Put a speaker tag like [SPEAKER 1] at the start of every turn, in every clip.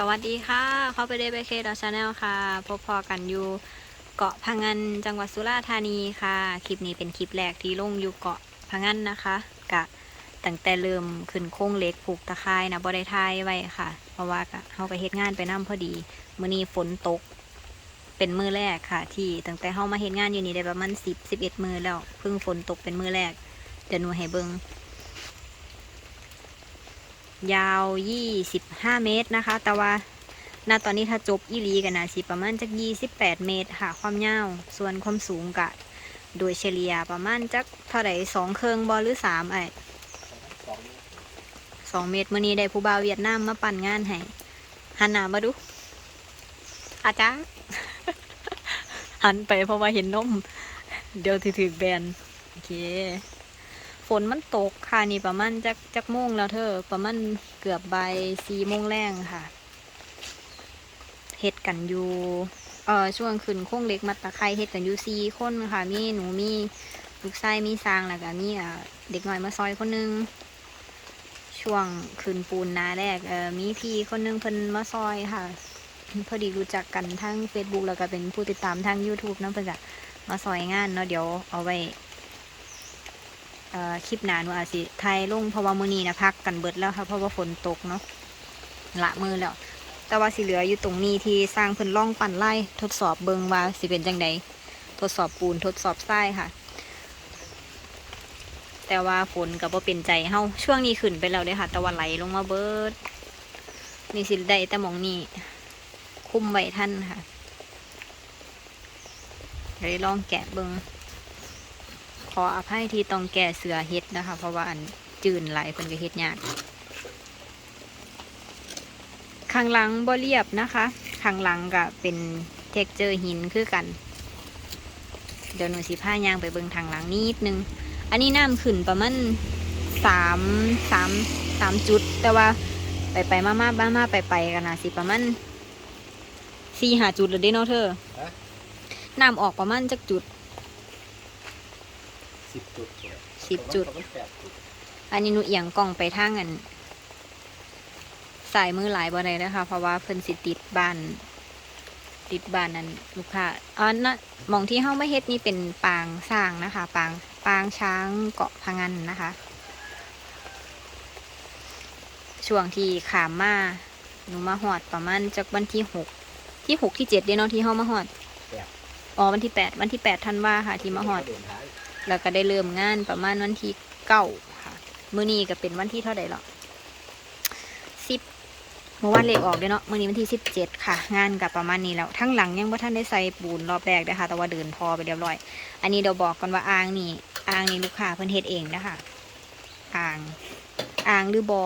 [SPEAKER 1] สวัสดีค่ะ เข้าไปได้ไปเคดอชาแนลค่ะ พบพอกันอยู่เกาะพังงานจังหวัดสุราษฎร์ธานีค่ะ คลิปนี้เป็นคลิปแรกที่ลงอยู่เกาะพังงานนะคะกะตั้งแต่เริ่มขึ้นโค้งเล็กผูกตะไคร่นะบริทายไว้ค่ะ เพราะว่ากะเฮาก็เฮ็ดงานไปน้ำพอดี มื้อนี้ฝนตก เป็นมือแรกค่ะ ที่ตั้งแต่เฮามาเฮ็ดงานอยู่นี่ได้ประมาณ10 11 มือแล้วเพิ่งฝนตกเป็นมือแรกเดี๋ยวหนูให้เบิง ยาว25เมตรนะคะ แต่ว่าณตอนนี้ถ้าจบอีหลีกันนะสิประมาณจัก28เมตรค่ะ ความยาว ส่วนความสูงกะ โดยเฉลี่ยประมาณจักเท่าไหร่สองเครื่องบอหรือสามไอ้สองเมตรมื่อนี้ได้ผู้บ่าวเวียดนามมาปั่นงานให้หันหน้ามาดู อาจารย์หันไปเพราะว่าเห็นนม เดี๋ยวถือถือแบน โอเค ฝนมันตกค่ะนี่ประมาณจักจักโมงแล้วเธอ ประมาณเกือบบ่ายสี่โมงแรงค่ะเฮ็ดกันอยู่เอ่อช่วงขึ้นโค้งเล็กมัดตะไคร้เฮ็ดกันอยู่สี่คนค่ะ มีหนูมีลูกชายมีสร้างแล้วก็มีอ่าเด็กน้อยมาซอยคนหนึงช่วงขึ้นปูนนาแรกเอ่อมีพี่คนหนึงเพิ่นมาซอยค่ะพอดีรู้จักกันทั้ง Facebook แล้วก็เป็นผู้ติดตามทาง YouTube นะเพิ่นก็มาซอยงานเนาะเดี๋ยวเอาไว้ คลิปหนาหนูอาจสิไทยลงเพราะว่ามื้อนี้นะพักกันเบิดแล้วค่ะเพราะว่าฝนตกเนาะละมือแล้ว แต่ว่าสิเหลืออยู่ตรงนี้ที่สร้างเพิ่นล่องปั่นไล่ทดสอบเบิงว่าสิเป็นจังใดทดสอบปูนทดสอบทรายค่ะ แต่ว่าฝนก็บ่เป็นใจเฮาช่วงนี้ขึ้นไปแล้วเด้อค่ะต่ว่าไหลลงมาเบิดนี่สิได้แต่มองนี้คุมไว้ท่านค่ะเดี๋ยวลองแกะเบิง ออภัยที่ต้องแก่เสือเฮ็ดนะคะ เพราะว่าอันจืนหลายเพิ่นก็เฮ็ดยากข้างหลังบ่เรียบนะคะ ข้างหลังก็เป็นเท็กเจอร์หินคือกัน เดี๋ยวหนูสิพายางไปเบิ่งทางหลังนิดนึง อันนี้น้ำขึ้นประมาณสามสามสามจุด แต่ว่าไปไปมามาบ้ามาไปไปกันนะสิประมาณสี่หาจุดเลยเด้เนาะเธอ
[SPEAKER 2] ฮะ
[SPEAKER 1] น้ำออกประมาณจักจุด
[SPEAKER 2] สิบจุด
[SPEAKER 1] สิบจุด
[SPEAKER 2] ประมาณแปดจุด
[SPEAKER 1] อันนี้หนูเอียงกล้องไปทางอันสายมือหลายบ่ได้นะคะ เพราะว่าเพิ่นสิติดบ้าน ติดบ้านนั้นลูกค้าอ๋อนะหมองที่เฮาไม่เฮ็ดนี่เป็นปางสร้างนะคะ ปางปางช้างเกาะพังงันนะคะ ช่วงที่ขามมาหนูมาหอดประมาณจากวันที่หกที่หกที่เจ็ดเด้เนาะที่เฮามาหอดอ๋อวันที่แปดวันที่แปดธันวาค่ะ ที่มาหอด
[SPEAKER 2] เดินท้าย
[SPEAKER 1] แล้วก็ได้เริ่มงานประมาณวันที่เก้าค่ะ มื้อนี้ก็เป็นวันที่เท่าไหร่หรอสิบเมื่อวานเลขออกเลยเนาะมื้อนี้วันที่สิบเจ็ดค่ะ งานกับประมาณนี้แล้วทั้งหลังยังว่าท่านได้ใส่ปูนรอบแรกนะคะ แต่ว่าเดินทอไปเรียบร้อย อันนี้เดี๋ยวบอกกันว่าอ่างนี่อ่างนี่ลูกค้าเพิ่นเฮ็ดเองนะคะอ่างอ่างหรือบอ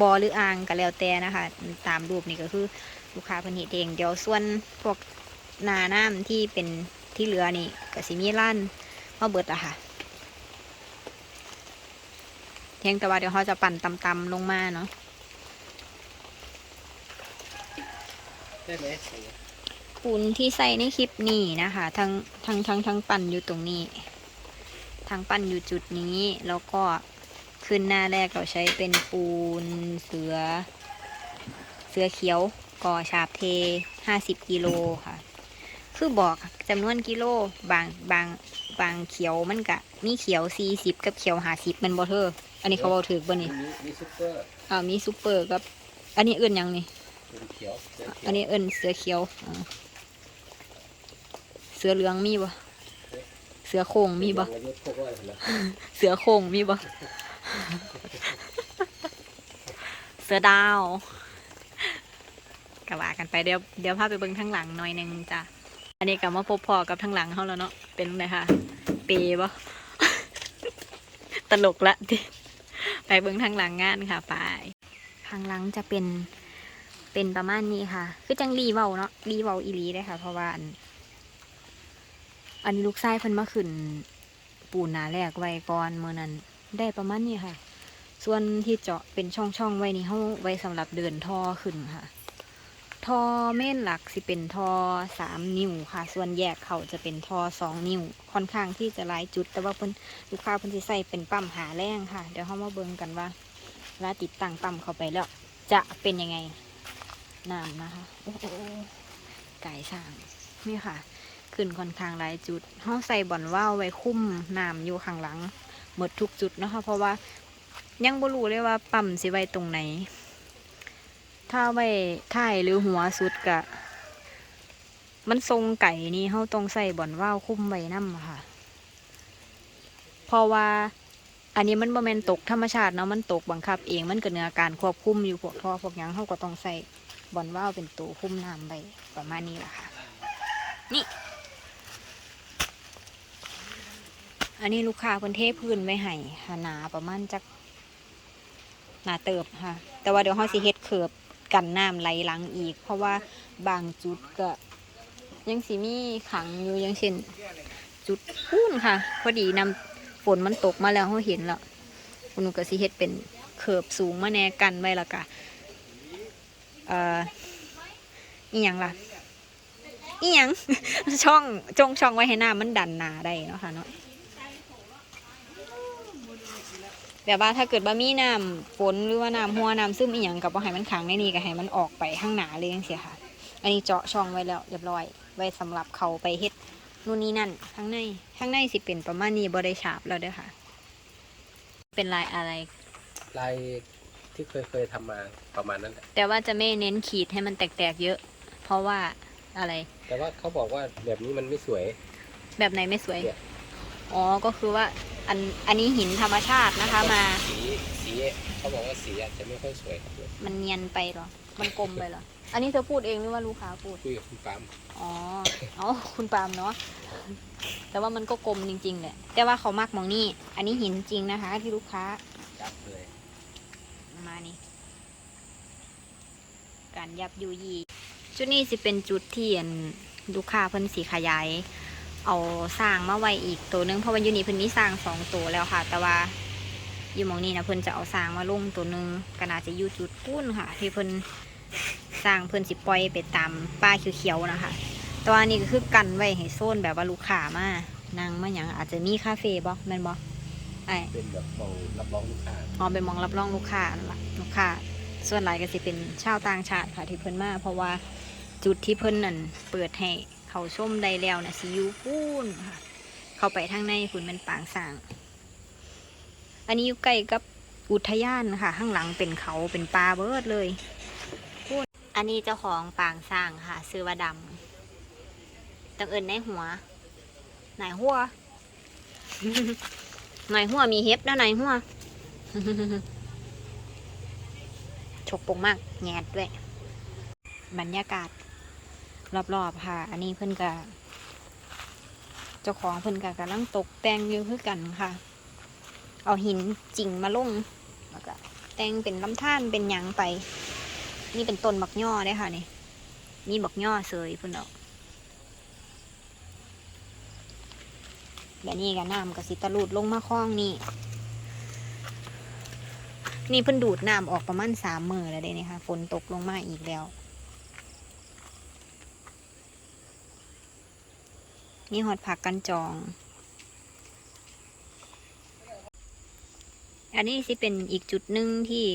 [SPEAKER 1] บอหรืออ่างก็แล้วแต่นะคะ ตามรูปนี่ก็คือลูกค้าเพิ่นเฮ็ดเอง เดี๋ยวส่วนพวกนาน้ำที่เป็นที่เหลือนี่ก็สิมีร้าน มาเบิดอะค่ะเพียงแต่ว่าเดี๋ยวเขาจะปั่นตำๆลงมาเนาะ
[SPEAKER 2] ได้ไหม
[SPEAKER 1] ปูนที่ใส่ในคลิปนี้นะคะทั้งทั้งทั้งทั้งปั่นอยู่ตรงนี้ทั้งปั่นอยู่จุดนี้แล้วก็ขึ้นหน้าแรกเราใช้เป็นปูนเสือ เสือเขียวก่อฉาบเทห้าสิบกิโลค่ะ คือบอกจำนวนกิโลบางบาง บางเขียวมันกะมีเขียวสี่สิบกับเขียวห้าสิบมันบ่เธออันนี้เขาบอกถือบ่นี่
[SPEAKER 2] มีมีซุปเปอร์
[SPEAKER 1] อ่ามีซูเปอร์กับ อันนี้เอื่นหยังนี่
[SPEAKER 2] เป็นเขียวเขียว
[SPEAKER 1] อันนี้เอื่นเสือเขียวอ่าเสือเหลืองมีบ่เสือโคร่งมีบ่
[SPEAKER 2] อายุพวกอะไรเหรอ
[SPEAKER 1] เสือโคร่งมีบ่เสือดาวกะว่ากันไปเดี๋ยวเดี๋ยวพาไปเบิ่งทางหลังหน่อยหนึงจ้ะอันนี้ก็มาพบพอกับทางหลังเขาแล้วเนาะเป็นไงคะเปย์บ่ตลกละดิไปเบิ่งทางหลังงานค่ะไปทางหลังจะเป็นเป็นประมาณนี้ค่ะ คือจังรีเว้าเนาะรีเว้าอีหลีได้ค่ะ เพราะว่าอันอันนี้ลูกชายเพิ่นมาขึ้น ปูนหนาแรกไว้ก่อนเมื่อนั้นได้ประมาณนี้ค่ะ ส่วนที่เจาะเป็นช่องๆไว้นี่เขาไว้สำหรับเดินท่อขึ้นค่ะ ท่อเม่นหลักสิเป็นท่อสามนิ้วค่ะ ส่วนแยกเขาจะเป็นท่อสองนิ้ว ค่อนข้างที่จะหลายจุด แต่ว่าเพิ่นลูกค้าเพิ่นสิใส่เป็นปั๊มหาแรงค่ะ เดี๋ยวเขามาเบิ่งกันว่าเวลาติดตั้งปั๊มเข้าไปแล้ว จะเป็นยังไงน้ำนะคะ โอ้โหไก่สร้างนี่ค่ะ ขึ้นค่อนข้างหลายจุดห้องใส่บ่อนว่าวไว้คุ้มน้ำอยู่ข้างหลังหมดทุกจุดนะคะเพราะว่ายังบ่รู้เลยว่าปั๊มสิไว้ตรงไหน ถ้าไว้ท้ายหรือหัวสุดกะ มันทรงไก่นี่เขาต้องใส่บ่อนว่าวคุ้มไว้น้ำค่ะ เพราะว่า อันนี้มันบ่แมนตกธรรมชาติเนาะมันตกบังคับ เองมันก็เนื้อการควบคุมอยู่พวกท่อพวกยังเขาก็ต้องใส่บ่อนว่าวเป็นตัวคุ้มน้ำไปประมาณนี้แหละค่ะ นี่ อันนี้ลูกค้าเพิ่นเทพื้นไว้ให้ค่ะหนาประมาณจักหนาเติบค่ะ แต่ว่าเดี๋ยวเฮาสิเฮ็ดเขือบ กันน้ำไหลหลังอีก เพราะว่าบางจุดก็ยังสิมีขังอยู่อย่างเช่น จุดพูนค่ะ พอดีนำฝนมันตกมาแล้วเฮาเห็นแล้วคุณก็สิเฮ็ดเป็นเขือบสูงมาแน่กันไว้ละกะเอ่ออีหยังล่ะอีหยังช่องจงช่องไว้ให้น้ำมันดันหนาได้เนาะค่ะเนาะ แบบว่าถ้าเกิดว่ามีน้ำฝนหรือว่าน้ำหัวน้ำซึมอีหยังกับว่าให้มันขังในนี่ก็ให้มันออกไปข้างหนาเลยจังเสียค่ะ อันนี้เจาะช่องไว้แล้วเรียบร้อย ไว้สำหรับเขาไปเฮ็ดนู่นนี่นั่นข้างในข้างในสิเป็นประมาณนี้บริฉาบแล้วเด้อค่ะ เป็นลายอะไร
[SPEAKER 2] ลายที่เคยเคยทำมาประมาณนั้นแหละ
[SPEAKER 1] แต่ว่าจะไม่เน้นขีดให้มันแตกๆเยอะ เพราะว่าอะไร
[SPEAKER 2] แต่ว่าเขาบอกว่าแบบนี้มันไม่สวย
[SPEAKER 1] แบบไหนไม่สวย
[SPEAKER 2] เนี่ย
[SPEAKER 1] อ๋อ ก็คือว่า อันอันนี้หินธรรมชาตินะคะมา
[SPEAKER 2] สีสีเขาบอกว่าสีอาจจะไม่ค่อยสวยครับ
[SPEAKER 1] มันเนียนไปเหรอ มันกลมไปเหรอ อันนี้เธอพูดเองหรือว่าลูกค้าพูด
[SPEAKER 2] คุยกับคุณปาล์ม
[SPEAKER 1] อ๋ออ๋อคุณปาล์มเนาะ แต่ว่ามันก็กลมจริงๆแหละ แต่ว่าเขามากมองนี่ อันนี้หินจริงนะคะ ที่ลูกค้า
[SPEAKER 2] จับเลย
[SPEAKER 1] มานี่ การยับยูยี จุดนี้สิเป็นจุดที่อันลูกค้าเพิ่นสีขยาย เอาสร้างมาไว้อีกตัวหนึงเพราะว่ายูนี่เพิ่นมีสร้างสองตัวแล้วค่ะ แต่ว่าอยู่หมองนี้นะเพิ่นจะเอาสร้างมาลงตัวหนึงก็น่าจะอยู่จุดปุ้นค่ะ ที่เพิ่นสร้างเพิ่นสิปล่อยไปตามป้าเขียวๆนะคะแตัวานี่ก็คือกันไว้ให้โซนแบบว่าลูกค้ามานั่งมาอย่างอาจจะมีคาเฟ่บ่แม่นบ่ไอ้
[SPEAKER 2] เป็นแบบมองรับรองลูกค้า
[SPEAKER 1] อ๋อไปมองรับรองลูกค้านั่นล่ะลูกค้าส่วนหลายก็สิเป็นชาวต่างชาติค่ะที่เพิ่นมาเพราะว่าจุดที่เพิ่นนั่นเปิดให้ เขาชมได้แล้วนะสิยูปูนค่ะ เข้าไปทางในคุณเป็นปางสร้าง อันนี้อยู่ใกล้กับอุทยานค่ะ ข้างหลังเป็นเขาเป็นป่าเบิดเลยพูนอันนี้เจ้าของปางสร้างค่ะ ซื้อว่าดำตังเอิญในหัวไหนหัวไหนหัวมีเฮ็บนะไหนหัวฉกปงมากแงดด้วย บรรยากาศ รอบๆค่ะ อันนี้เพิ่อนกะเจ้าของเพิ่อนกะกำลังตกแต่งอยู่คือกันค่ะ เอาหินจริงมาลงแล้วก็แต่งเป็นลำธารเป็นหยังไป นี่เป็นต้นบักย่อได้ค่ะนี่นี่บักย่อเสยเพิ่อนเอาแบบนี้ก็น้ำก็สิตะลุดลงมาคล้องนี่ นี่เพิ่นดูดน้ำออกประมาณสามมือแล้วเด้นี่ค่ะ ฝนตกลงมาอีกแล้ว นี่หอดผักกันจอง อันนี้สิเป็นอีกจุดหนึ่งที่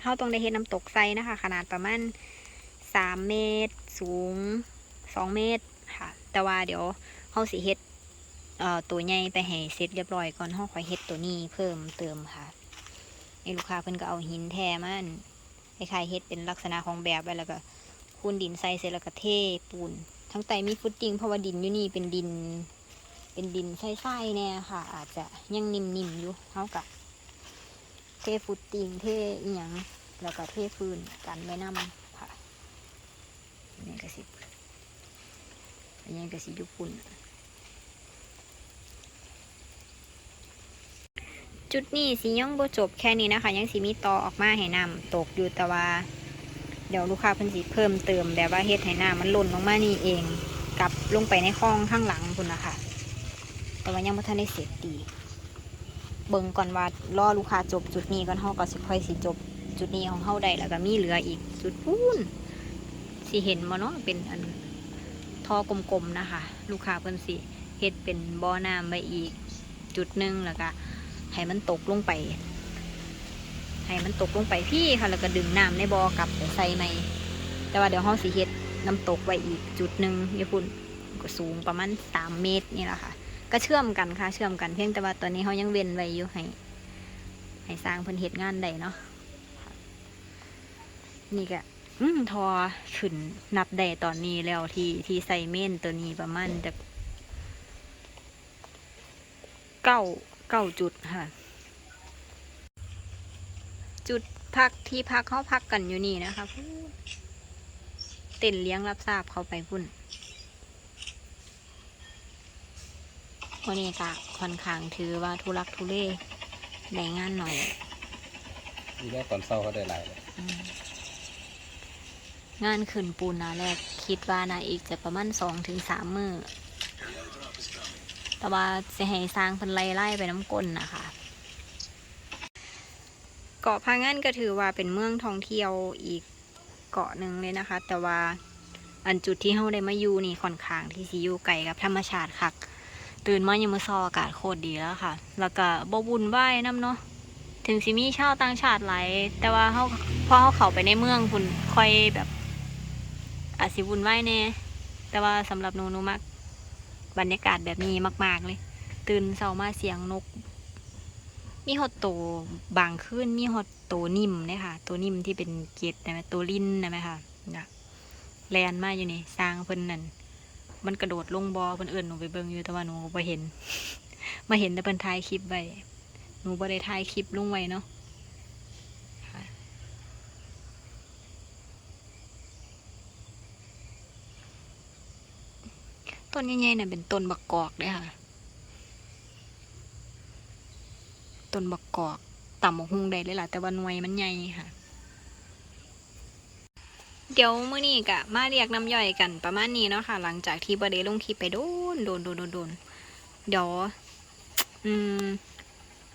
[SPEAKER 1] เขาต้องได้เห็นน้ำตกไซนะคะ ขนาดประมาณสามเมตร สูงสองเมตรค่ะ แต่ว่าเดี๋ยวเขาสิเฮ็ดเอ่อตัวใหญ่ไปให้เสร็จเรียบร้อยก่อนเขาค่อยเฮ็ดตัวนี้เพิ่มเติมค่ะนี่ลูกค้าเพิ่นก็เอาหินแทมันคล้ายๆเฮ็ดเป็นลักษณะของแบบไว้แล้วก็คูนดินใส่เสร็จแล้วก็เทปูน ทั้งไตมีฟุตติ้งเพราะว่าดินอยู่นี่เป็นดิน เป็นดินใส้ๆแน่ค่ะ อาจจะยังนิ่มๆอยู่เท่ากับเทฟุตติ้งเทอีหยังแล้วก็เทฟืนกันไว้นำค่ะอันนี้ก็สิอันนี้ก็สิอยุปุ่นจุดนี้สิยังบ่จบแค่นี้นะคะ ยังสิมีต่อออกมาให้น้ำตกอยู่แต่ว่า เดี๋ยวลูกค้าเพิ่นสิเพิ่มเติมแบบว่าเฮ็ดให้น้ำมันหล่นลงมานี่เองกลับลงไปในคลองข้างหลังพุ่นะคะแต่ว่ายังบ่ทันได้เสร็จดีเบิ่งก่อนว่ารอลูกค้าจบจุดนี้ก่อนเฮาก็สิค่อยสิจบจุดนี้ของเฮาได้แล้วก็มีเหลืออีกจุดพูนสิเห็นบ่เนาะเป็นอันท่อกลมๆนะคะ ลูกค้าเพิ่นสิเฮ็ดเป็นบ่อน้ำไว้อีกจุดหนึงแล้วก็ให้มันตกลงไป ให้มันตกลงไปพี่ค่ะแล้วก็ดึงน้ำในบ่อกลับไปใส่ใหม่แต่ว่าเดี๋ยวห้องสีเฮ็ดน้ำตกไว้อีกจุดหนึ่งญี่ปุ่นก็สูงประมาณสามเมตรนี่แหละค่ะ ก็เชื่อมกันค่ะ เชื่อมกันเพียงแต่ว่าตอนนี้เขายังเว้นไว้อยู่ให้ให้สร้างเพิ่นเฮ็ดงานได้เนาะนี่ก็อืมทอขึ้นนับได้ตอนนี้แล้วที่ที่ใส่เม่นตัวนี้ประมาณจะเก้าเก้าจุดค่ะ จุดพักที่พักเขาพักกันอยู่นี่นะคะพูดเต้นเลี้ยงรับทราบเขาไปพุ่นวันนี้ก็ค่อนข้างถือว่าทุลักทุเลได้งานหน่อย
[SPEAKER 2] ดีแม่ตอนเศร้าเขาได้หลายเลย
[SPEAKER 1] อืมงานขึ้นปูนนาแรก คิดว่านาอีกจะประมาณสองถึงสามมือแต่ว่าจะให้สร้างเพันไล่ไล่ไปน้ำก้นนะคะ เกาะพะงันก็ถือว่าเป็นเมืองท่องเที่ยวอีกเกาะหนึ่งเลยนะคะ แต่ว่าอันจุดที่เราได้มาอยู่นี่ค่อนข้างที่สิอยู่ไกลกับธรรมชาติคักตื่นมายังมือซออากาศโคตรดีแล้วค่ะ แล้วก็บ่บุญไหว้น้ำเนาะถึงสิมีชาวต่างชาติหลายแต่ว่าเขาพอเขาเข้าไปในเมืองคุณค่อยแบบอาจสิวุ่นวายแน่แต่ว่าสำหรับหนูหนูมักบรรยากาศแบบนี้มาก ๆ เลย ตื่นเช้ามาเสียงนก มีฮอตโตบางขึ้นมีฮอตโตนิ่มเนี่ยค่ะ ตัวนิ่มที่เป็นเกล็ดนะไหมตัวลิ้นนะไหมค่ะนะแลนมาอยู่นี่สร้างเพิ่นนั่นมันกระโดดลงบอเพิ่นเอื่นหนูไปเบิ่งอยู่แต่ว่าหนูบ่เห็น มาเห็นแต่เพิ่นถ่ายคลิปไว้หนูบ่ได้ถ่ายคลิปลงไว้เนาะต้นใหญ่ๆเนี่ยเป็นต้นบักกอกเด้อค่ะ ต้นบักกอกต่ำบักฮุงได้เลยล่ะ แต่ว่าหน่วยมันใหญ่ค่ะ เดี๋ยวมื้อนี้กะมาเรียกน้ำย่อยกันประมาณนี้เนาะค่ะ หลังจากที่บ่ได้ลงคลิปไปโดนโดนโดนโดนโดนเดี๋ยวอืม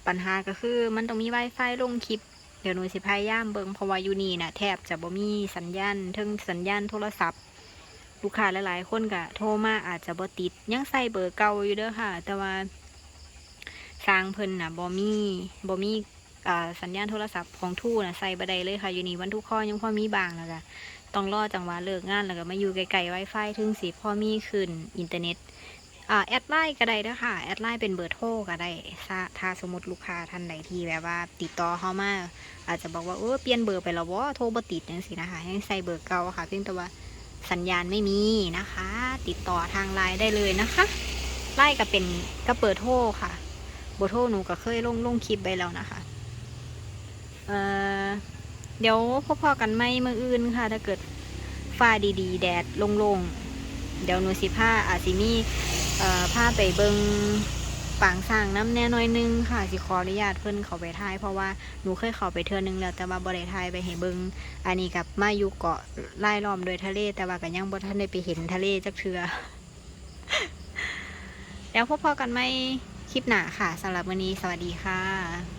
[SPEAKER 1] ปัญหาก็คือมันต้องมี Wi-Fi ลงคลิป เดี๋ยวหนูสิพยายามเบิ่งเพราะว่าอยู่นี่น่ะแทบจะบ่มีสัญญาณเทิงสัญญาณโทรศัพท์ ลูกค้าหลายๆ คนก็โทรมาอาจจะบ่ติด ยังใส่เบอร์เก่าอยู่เด้อค่ะ แต่ว่า สร้างเพิ่นน่ะบ่มีบ่มีอ่าสัญญาณโทรศัพท์ของทู่น่ะใส่บ่ไดเลยค่ะ อยู่นี่วันทุกข้อยังพอมีบางแล้วก็ต้องรอจังหวะเลิกงานแล้วก็มาอยู่ไกลๆ Wi-Fi ถึงสิพอมีขึ้นอินเทอร์เน็ตแอดไลน์ก็ได้เด้อค่ะ แอดไลน์เป็นเบอร์โทรก็ได้ถ้าถ้าสมมติลูกค้าท่านใดที่แบบว่า ติดต่อเข้ามา อาจจะบอกว่าเออเปลี่ยนเบอร์ไปแล้ววะโทรบ่ติดจังสินะคะให้ใส่เบอร์เก่าค่ะ เพียงแต่ว่าสัญญาณไม่มีนะคะ ติดต่อทางไลน์ได้เลยนะคะไลน์ก็เป็นก็เปิดโทรค่ะ บอร์โทหนูก็เคยลงลงคลิปไปแล้วนะคะ เอ่อ เดี๋ยวพอๆกันไม่มืออื่นค่ะ ถ้าเกิดฟ้าดีๆ แดดลงๆ เดี๋ยวหนูสิผ้าอาจสิมีเอ่อพาไปเบิงปางสร้างน้ำแน่น้อยนึงค่ะ สิขออนุญาตเพิ่นเขาไปถ่าย เพราะว่าหนูเคยเขาไปเทื่อนึงแล้วแต่ว่าบ่ได้ถ่ายไปให้เบิงอันนี้กับมาอยู่เกาะไล่ล้อมโดยทะเล แต่ว่าก็ยังบ่ทันได้ไปเห็นทะเลจักเทือแล้วพบพอกันไหม ลิปหน้าค่ะสำหรับวันนี้สวัสดีค่ะ